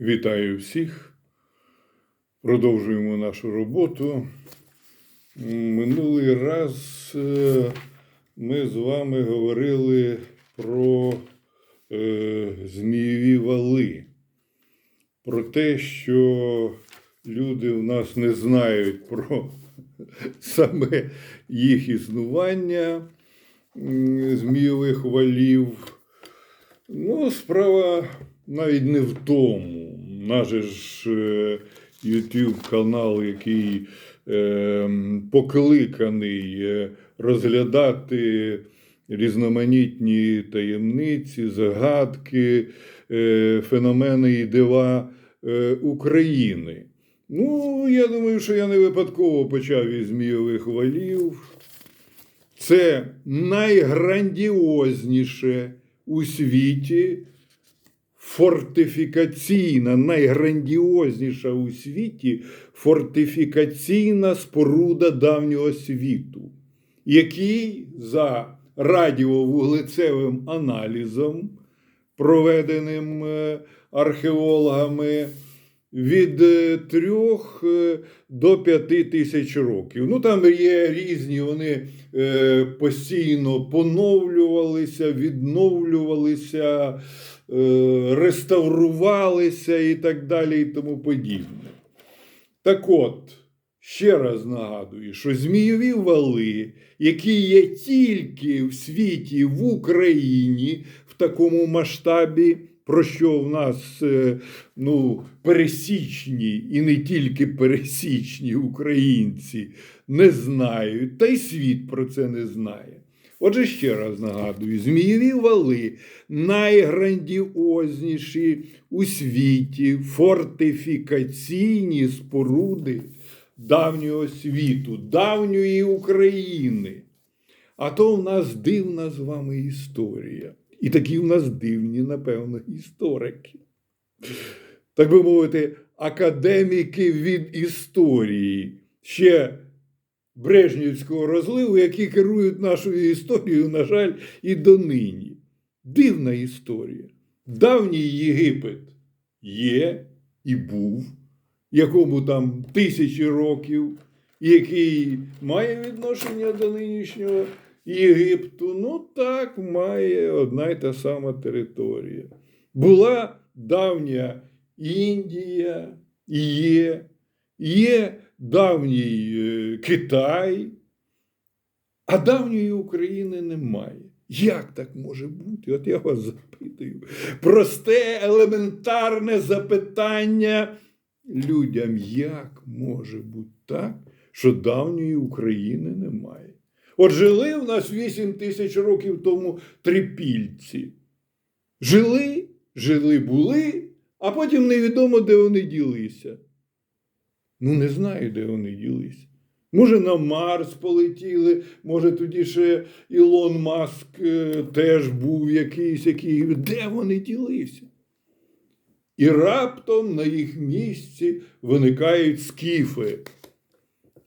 Вітаю всіх. Продовжуємо нашу роботу. Минулий раз е, ми з вами говорили про е, змієві вали, про те, що люди в нас не знають про саме їх існування м, змійових валів. Ну, справа навіть не в тому. Наш ж е, YouTube канал, який е, покликаний е, розглядати різноманітні таємниці, загадки, е, феномени і дива України. Ну, я думаю, що я не випадково почав із змійових валів. Це найграндіозніше у світі фортифікаційна, найграндіозніша у світі фортифікаційна споруда давнього світу, який за радіовуглецевим аналізом, проведеним е, археологами, від е, трьох е, до п'яти тисяч років. Ну там є різні, вони постійно поновлювалися, відновлювалися, реставрувалися і так далі, і тому подібне. Так от, ще раз нагадую, що змійові вали, які є тільки в світі в Україні в такому масштабі, про що в нас е, ну, пересічні і не тільки пересічні українці не знають, та й світ про це не знає. Отже, ще раз нагадую: змієві вали найграндіозніші у світі фортифікаційні споруди давнього світу, давньої України. А то в нас дивна з вами історія. І такі в нас дивні, напевно, історики. Так би мовити, академіки від історії ще Брежнівського розливу, які керують нашою історією, на жаль, і донині. Дивна історія. Давній Єгипет є і був, якому там тисячі років, який має відношення до нинішнього Єгипту. Ну так, має одна й та сама територія. Була давня Індія, є, є давній е, Китай, а давньої України немає. Як так може бути? От я вас запитую. Просте, елементарне запитання людям, як може бути так, що давньої України немає? От жили в нас 8 тисяч років тому трипільці. Жили, жили, були, а потім невідомо, де вони ділися. Ну, не знаю, де вони ділися. Може, на Марс полетіли, може, тоді ще Ілон Маск е, теж був якийсь, який. Де вони ділися? І раптом на їх місці виникають скіфи.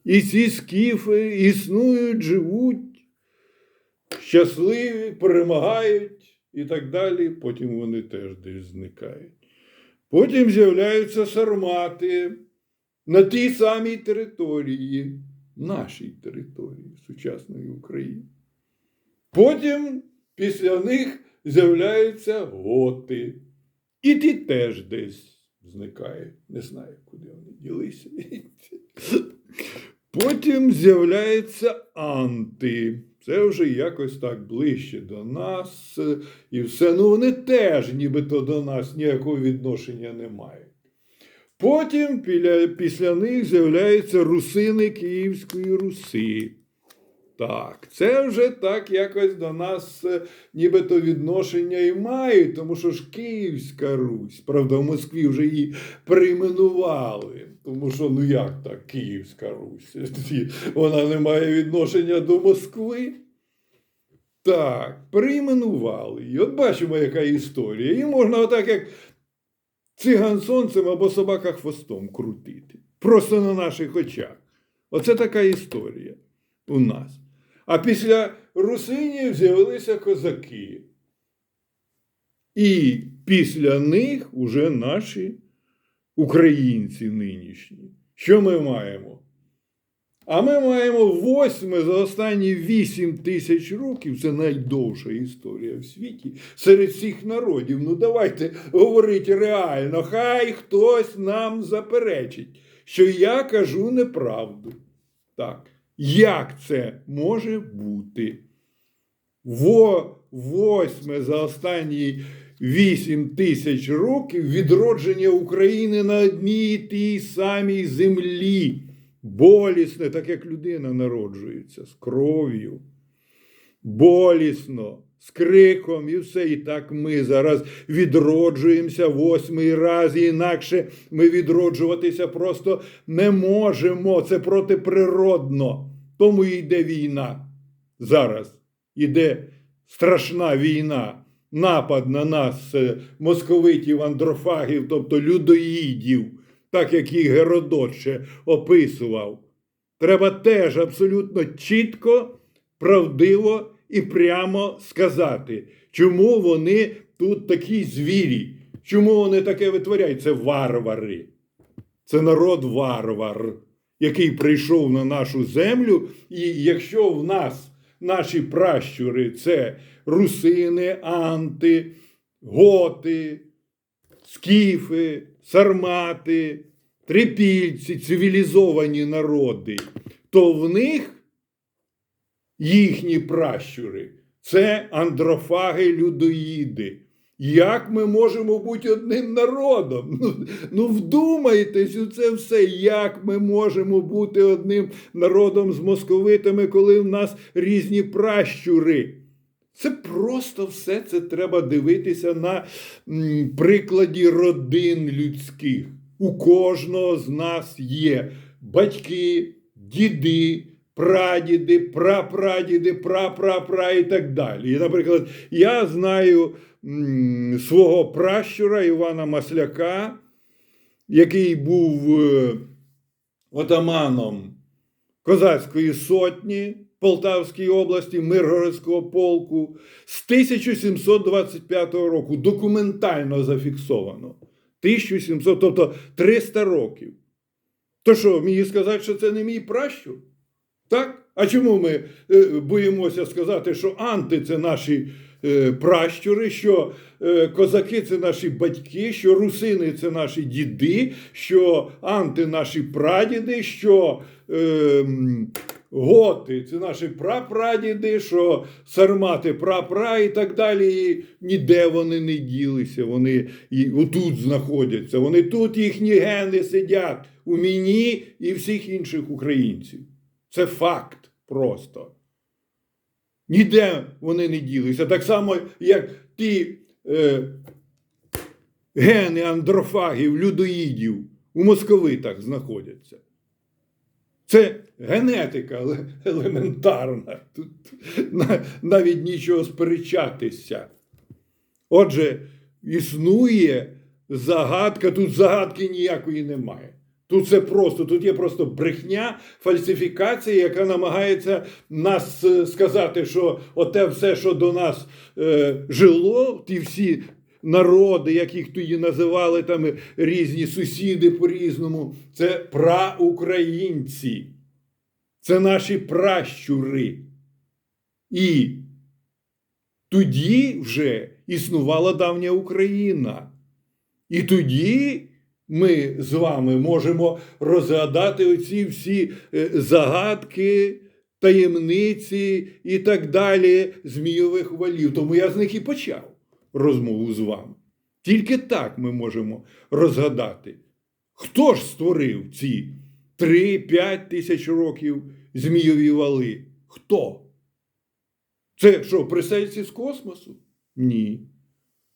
І ці скіфи існують, живуть, щасливі, перемагають і так далі. Потім вони теж десь зникають. Потім з'являються сармати на тій самій території, нашій території сучасної України. Потім після них з'являються готи. І ті теж десь зникають. Не знаю, куди вони ділися. Потім з'являються анти. Це вже якось так ближче до нас. І все. Ну, вони теж нібито до нас ніякого відношення не мають. Потім після, них з'являються русини Київської Руси. Так, це вже так якось до нас е, нібито відношення і мають, тому що ж Київська Русь, правда, в Москві вже її перейменували. Тому що, ну як так, Київська Русь? Вона не має відношення до Москви. Так, перейменували її. От бачимо, яка історія. І можна отак, як циган сонцем або собака хвостом крутити. Просто на наших очах. Оце така історія у нас. А після русинів з'явилися козаки. І після них уже наші українці нинішні. Що ми маємо? А ми маємо восьме за останні вісім тисяч років. Це найдовша історія в світі серед всіх народів. Ну давайте говорити реально. Хай хтось нам заперечить, що я кажу неправду. Так, як це може бути? Во восьме за останні вісім тисяч років відродження України на одній тій самій землі. Болісне, так як людина народжується з кров'ю. Болісно, з криком і все. І так ми зараз відроджуємося восьмий раз, і інакше ми відроджуватися просто не можемо. Це протиприродно. Тому і йде війна. Зараз іде страшна війна, напад на нас е, московитів, андрофагів, тобто людоїдів, так як їх Геродот ще описував. Треба теж абсолютно чітко, правдиво і прямо сказати, чому вони тут такі звірі, чому вони таке витворяють. Це варвари. Це народ варвар, який прийшов на нашу землю, і якщо в нас наші пращури це русини, анти, готи, скіфи, сармати, трипільці, цивілізовані народи, то в них їхні пращури це андрофаги людоїди. Як ми можемо бути одним народом? Ну, ну вдумайтесь у це все. Як ми можемо бути одним народом з московитами, коли в нас різні пращури? Це просто все це треба дивитися на прикладі родин людських. У кожного з нас є батьки, діди, прадіди, прапрадіди, прапрапра і так далі. І, наприклад, я знаю свого пращура Івана Масляка, який був е, отаманом козацької сотні Полтавській області, Миргородського полку з 1725 року документально зафіксовано. 1700, тобто 300 років. То що, мені сказати, що це не мій пращур? Так? А чому ми е, боїмося сказати, що анти це наші е, пращури, що е, козаки це наші батьки, що русини це наші діди, що анти наші прадіди, що е, готи це наші прапрадіди, що сармати прапра і так далі. І ніде вони не ділися, вони і отут знаходяться. Вони тут їхні гени сидять у мені і всіх інших українців. Це факт просто. Ніде вони не ділися. Так само, як ті е, гени андрофагів, людоїдів у московитах знаходяться. Це генетика еле- елементарна. Тут навіть нічого сперечатися. Отже, існує загадка, тут загадки ніякої немає. Тут це просто, тут є просто брехня, фальсифікація, яка намагається нас е, сказати, що оте все, що до нас е, жило, ті всі народи, як їх тоді називали там е, різні сусіди по-різному, це праукраїнці. Це наші пращури. І тоді вже існувала давня Україна. І тоді ми з вами можемо розгадати оці всі е, загадки, таємниці і так далі змійових валів. Тому я з них і почав розмову з вами. Тільки так ми можемо розгадати, хто ж створив ці 3-5 тисяч років змійові вали? Хто? Це що, присельці з космосу? Ні.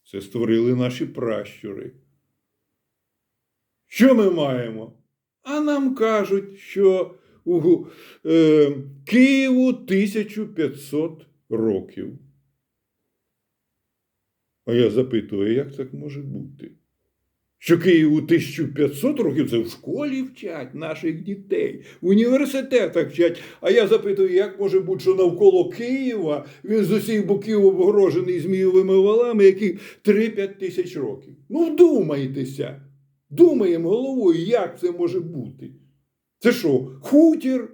Це створили наші пращури. Що ми маємо? А нам кажуть, що у е, Києву 1500 років. А я запитую, як так може бути? Що Києву 1500 років це в школі вчать наших дітей, в університетах вчать. А я запитую, як може бути, що навколо Києва він з усіх боків обгорожений змійовими валами, які 3-5 тисяч років. Ну, вдумайтеся. думаємо головою, як це може бути. Це що, хутір?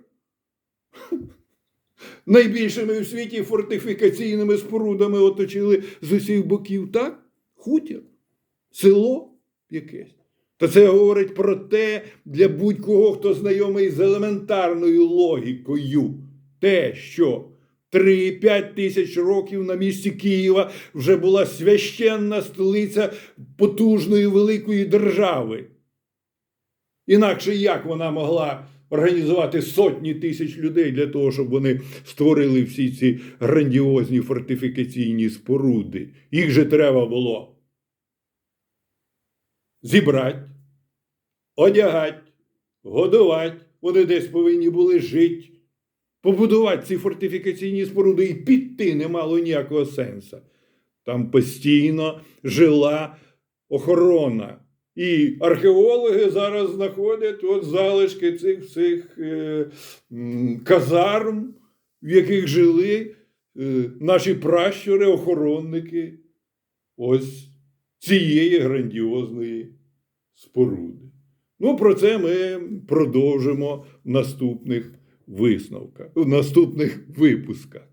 Найбільшими в світі фортифікаційними спорудами оточили з усіх боків, так? Хутір, село якесь. Та це говорить про те, для будь-кого, хто знайомий з елементарною логікою, те, що 3-5 тисяч років на місці Києва вже була священна столиця потужної великої держави. Інакше як вона могла організувати сотні тисяч людей для того, щоб вони створили всі ці грандіозні фортифікаційні споруди? Їх же треба було зібрати, одягати, годувати. Вони десь повинні були жити. Побудувати ці фортифікаційні споруди і піти не мало ніякого сенсу. Там постійно жила охорона. І археологи зараз знаходять от залишки цих всіх е, казарм, в яких жили е, наші пращури, охоронники ось цієї грандіозної споруди. Ну, про це ми продовжимо в наступних висновках, в наступних випусках.